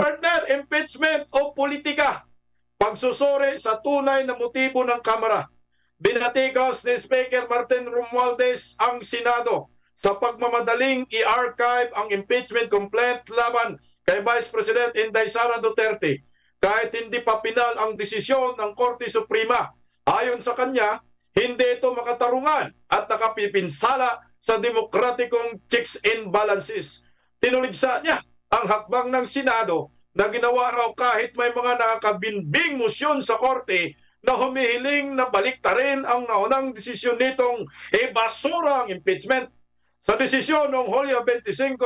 partner, impeachment o politika. Pagsusuri sa tunay na motibo ng Kamara. Binatigas ni Speaker Martin Romualdez ang Senado sa pagmamadaling i-archive ang impeachment complaint laban kay Vice President Inday Sara Duterte kahit hindi pa pinal ang desisyon ng Korte Suprema. Ayon sa kanya, hindi ito makatarungan at nakapipinsala sa demokratikong checks and balances. Tinuligsa niya ang hakbang ng Senado na ginawa raw kahit may mga nakakabinbing musyon sa korte na humihiling na baliktarin ang naunang desisyon nitong ibasura ang impeachment. Sa desisyon noong Hulyo 25,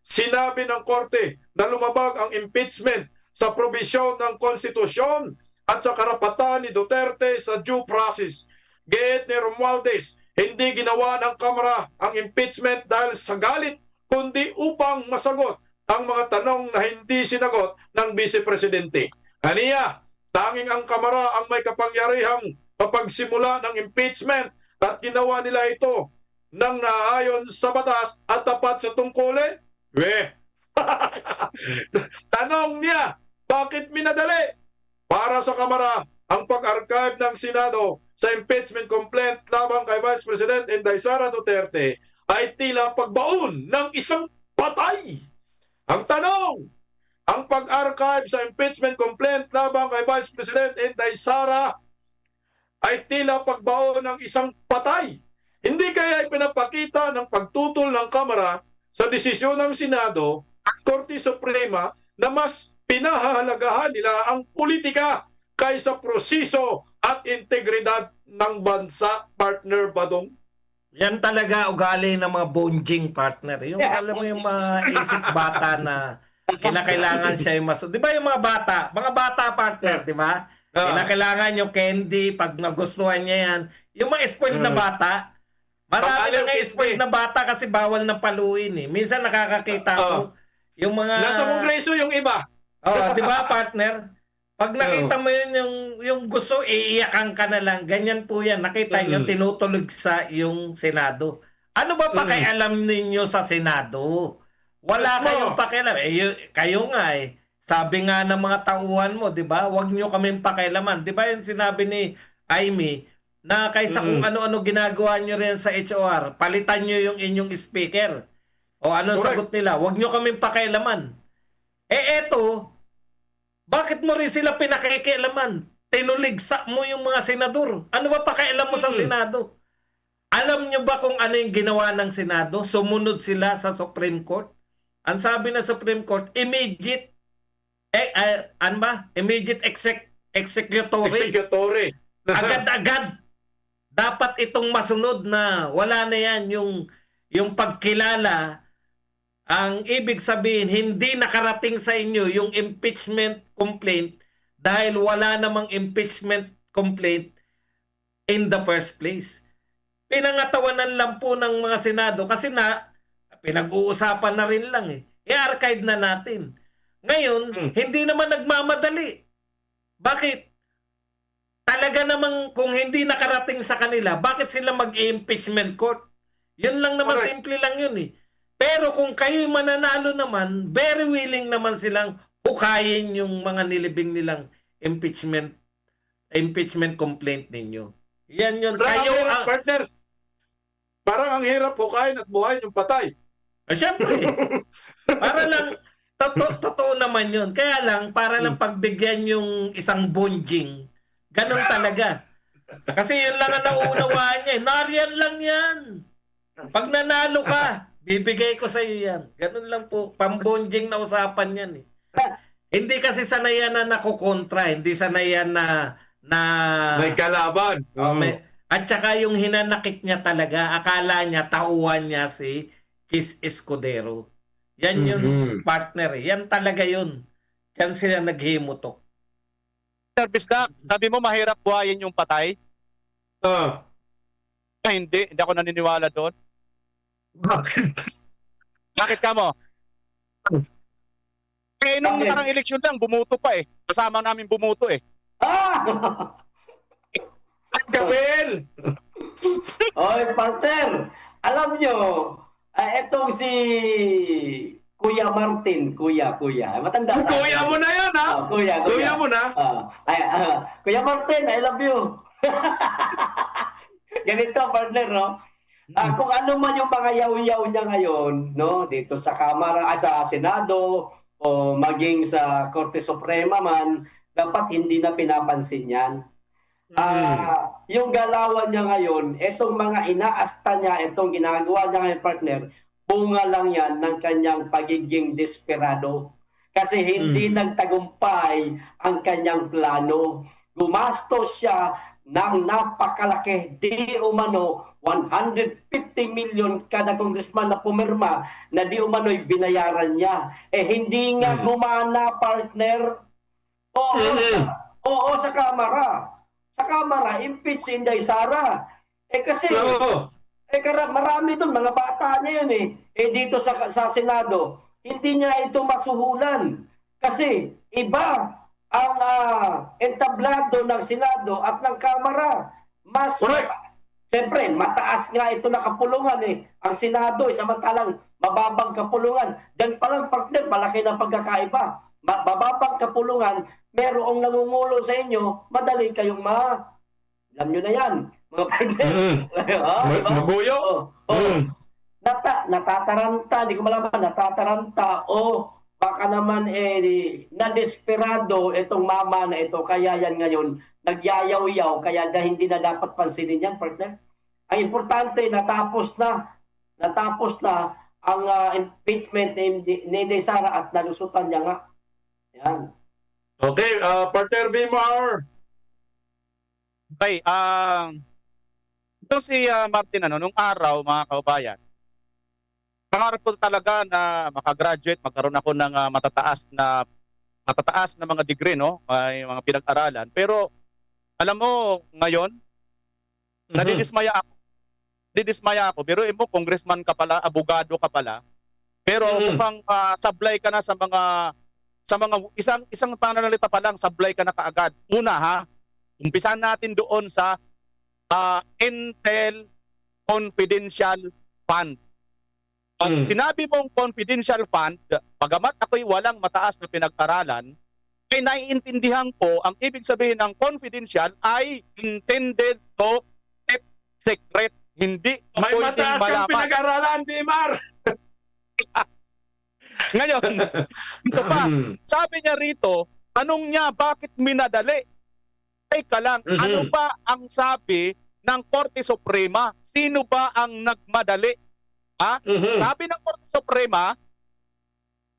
sinabi ng korte na lumabag ang impeachment sa probisyon ng konstitusyon at sa karapatan ni Duterte sa due process. Giit ni Romualdez, hindi ginawa ng Kamara ang impeachment dahil sa galit, kundi upang masagot ang mga tanong na hindi sinagot ng Vice Presidente. Kaniya, tanging ang Kamara ang may kapangyarihang mapagsimula ng impeachment at ginawa nila ito nang naayon sa batas at tapat sa tungkulin? Weh! Tanong niya, bakit minadali? Para sa Kamara, ang pag-archive ng Senado sa impeachment complaint laban kay Vice President Inday Sara Duterte ay tila pagbaon ng isang patay. Ang tanong, ang pag-archive sa impeachment complaint laban kay Vice President Inday Sara ay tila pagbaon ng isang patay. Hindi kaya ipinapakita ng pagtutol ng Kamara sa desisyon ng Senado at Korte Suprema na mas pinahahalagahan nila ang politika kaysa proseso at integridad ng bansa, partner Badong. Yan talaga ugali ng mga bonjing partner. Yung alam mo yung mga isip bata na kinakailangan siya yung mas... Di ba yung mga bata? Mga bata partner, di ba? Ah. Kinakailangan yung candy pag nagustuhan niya yan. Yung mga spoiled na Mm. bata, marami na nga spoiled na bata kasi bawal na paluin eh. Minsan nakakakita ko Ah. yung mga... Nasa Kongreso yung iba. Oh, 'di ba, partner? Pag nakita mo yun yung yung gusto iiyakan ka na lang. Ganyan po 'yan. Nakita niyo Mm. tinutulog sa yung Senado. Ano ba pakialam ninyo sa Senado? Wala Yes, mo. kayong pakialam. Eh, y- kayo nga eh. Sabi nga ng mga tauhan mo, 'di ba? Huwag niyo kaming pakialaman. 'Di ba yung sinabi ni Amy na kaysa kung ano-ano ginagawa niyo rin sa HOR, palitan niyo yung inyong speaker. O Correct. sagot nila? Huwag niyo kaming pakialaman. Eh eto, bakit mo rin sila pinakikialaman? Tinuligsa mo yung mga senador. Ano ba pakialam mo sa Hmm. Senado? Alam nyo ba kung ano yung ginawa ng Senado? Sumunod sila sa Supreme Court? Ang sabi ng Supreme Court, immediate, eh, eh, ano ba? Immediate exec, executory Executory. agad-agad dapat itong masunod na wala na yan yung yung pagkilala ang ibig sabihin hindi nakarating sa inyo yung impeachment complaint dahil wala namang impeachment complaint in the first place. Pinangatawanan lang po ng mga Senado kasi na pinag-uusapan na rin lang eh. I-archive na natin. Ngayon, Hmm. hindi naman nagmamadali. Bakit? Talaga namang kung hindi nakarating sa kanila, bakit sila mag-impeachment court? Yun lang naman, Correct. simple lang yun eh. Pero kung kayo'y mananalo naman, very willing naman silang hukayin yung mga nilibing nilang impeachment impeachment complaint ninyo. Yan yun. Parang Kayo, ang hirap, ang, partner. Parang ang hirap hukayin at buhayin yung patay. Ah, Siyempre. para lang, totoo, totoo naman yun. Kaya lang, para lang pagbigyan yung isang bonjing. Ganon talaga. Kasi yun lang ang nauunawaan niya. eh. Nariyan lang yan. Pag nanalo ka, bibigay ko sa iyo yan. Ganon lang po. Pambonjing na usapan yan eh. Hindi kasi sanayan na nakukontra. Hindi sanayan na na May kalaban. Oh, may, at saka yung hinanakit niya talaga, akala niya, tauhan niya si Kiss Escudero. Yan yung Mhm. partner. eh. Yan talaga yun. Yan sila naghimutok. Service Doc, sabi mo mahirap buhayin yung patay? Ah, Ah, hindi, hindi ako naniniwala doon. Bakit? Ka mo? Eh, nung Bakit? parang eleksyon lang, bumuto pa eh. Kasama namin bumuto eh. Ah! Gawin! Oy, partner! Alam nyo, ah, etong si Kuya Martin, kuya, kuya. Matanda sa Kuya mo na yan, ha? Ah, kuya, kuya. Kuya mo na. Ah, ay, ah, kuya Martin, I love you. Ganito, partner, no? Ah, kung ano man yung mga yaw-yaw niya ngayon, no, dito sa Kamara, ah, sa Senado, o maging sa Korte Suprema man, dapat hindi na pinapansin yan. Ah, yung galawan niya ngayon, itong mga inaasta niya, itong ginagawa niya ngayon, partner, bunga lang yan ng kanyang pagiging desperado. Kasi hindi nagtagumpay ang kanyang plano. Gumastos siya ng napakalaki, di umano 150 million kada congressman na pumirma na di umano'y binayaran niya. Eh hindi nga Mm. gumana, partner. Oo, sa, oo sa Kamara. Sa Kamara, impeach si Inday Sara. Eh kasi, Oo. eh kara, marami doon, mga bata niya yan eh. Eh dito sa, sa Senado, hindi niya ito masuhulan. Kasi iba ang ah, entablado ng Senado at ng Kamara. Mas Correct. Siyempre, mataas nga ito na kapulungan eh. Ang Senado, eh, samantalang mababang kapulungan. Diyan pa lang, partner, malaki ng pagkakaiba. Ma- mababang kapulungan, merong nangungulo sa inyo, madali kayong ma... Alam nyo na yan, mga partner. Mm. Ah, Ma- diba? Mabuyo. Oh, oh. Mm. Nata, natataranta, hindi ko malaman, natataranta o baka naman eh na-desperado itong mama na ito kaya yan ngayon nagyayaw-yaw kaya na hindi na dapat pansinin yan partner. Ang importante natapos na natapos na ang ah, impeachment ni, ni Inday Sara at nalusutan niya nga. Yan. Okay, uh, partner Vimar. Okay, ah ito si ah, Martin ano nung araw mga kaubayan. Pangarap ko talaga na makagraduate, magkaroon ako ng ah, matataas na matataas na mga degree no, may mga pinag-aralan. Pero alam mo ngayon, Mhm. nadidismaya ako. Nadidismaya ako. Pero mo congressman ka pala, abogado ka pala. Pero Mhm. mukhang ah, sablay ka na sa mga sa mga isang isang pananalita pa lang sablay ka na kaagad. Una ha, umpisan natin doon sa ah, Intel Confidential Fund. Pag Mm. sinabi mong confidential fund, pagamat ako'y walang mataas na pinag-aralan, ay naiintindihan ko ang ibig sabihin ng confidential ay intended to keep secret. Hindi May mataas kang pinag-aralan, Vimar. Ngayon, ito pa, Mm. sabi niya rito, tanong niya bakit minadali? Teka lang, Mhm. ano ba ang sabi ng Korte Suprema? Sino ba ang nagmadali? Mhm. Sabi ng Korte Suprema,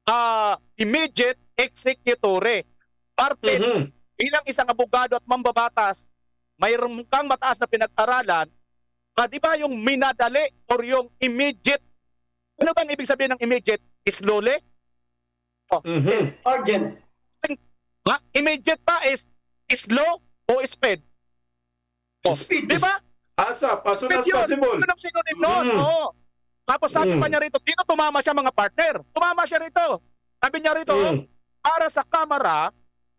ah, immediate executore. Parte Mhm. bilang isang abogado at mambabatas, mayroon kang mataas na pinag-aralan, ah, di ba yung minadali or yung immediate? Ano bang ibig sabihin ng immediate? Slowly? Mhm. Urgent. Ha? Immediate pa is slow o speed? Oh, Speed. Di ba? Asap, as soon as possible. Yun ang synonym nun. Mm. Oo. Tapos sabi Mm. pa niya rito, dito tumama siya mga partner. Tumama siya rito. Sabi niya rito, Mm. para sa Kamara,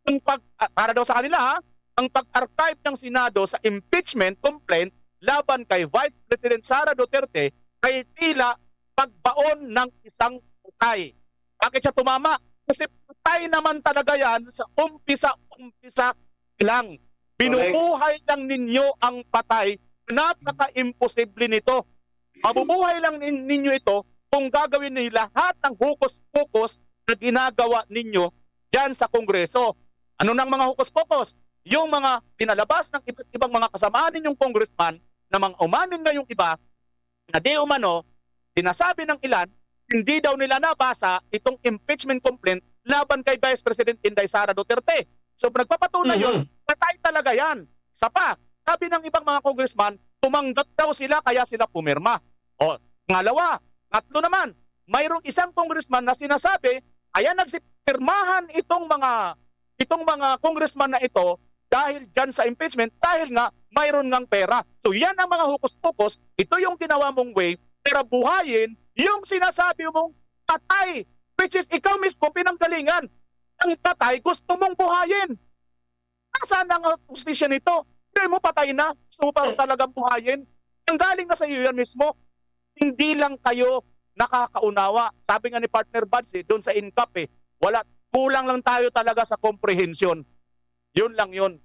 ang pag, ah, para daw sa kanila, ha, ang pag-archive ng Senado sa impeachment complaint laban kay Vice President Sara Duterte ay tila pagbaon ng isang patay. Bakit siya tumama? Kasi patay naman talaga yan sa umpisa-umpisa lang. Binubuhay lang ninyo ang patay. Napaka-imposible nito. Mabubuhay lang nin- ninyo ito kung gagawin nila lahat ng hukos-pukos na ginagawa ninyo dyan sa Kongreso. Ano nang mga hukos-pukos? Yung mga pinalabas ng iba't ibang mga kasamaan ninyong congressman na mga umamin na yung iba na di umano, sinasabi ng ilan, hindi daw nila nabasa itong impeachment complaint laban kay Vice President Inday Sara Duterte. So nagpapatunay yun, Mhm. patay talaga yan. Sa pa, sabi ng ibang mga congressman, tumanggap daw sila kaya sila pumirma. O, pangalawa, tatlo naman, mayroong isang congressman na sinasabi, kaya nagsipirmahan itong mga itong mga congressman na ito dahil dyan sa impeachment, dahil nga mayroon ngang pera. So yan ang mga hukus-pukus, ito yung ginawa mong way para buhayin yung sinasabi mong patay, which is ikaw mismo pinanggalingan. Ang patay, gusto mong buhayin. Nasaan ang justisya nito? Hindi mo patay na, gusto mo pa talagang buhayin. Ang galing na sa iyo yan mismo. Hindi lang kayo nakakaunawa. Sabi nga ni partner Buds eh, doon sa incap eh, wala, kulang lang tayo talaga sa comprehension. Yun lang yun.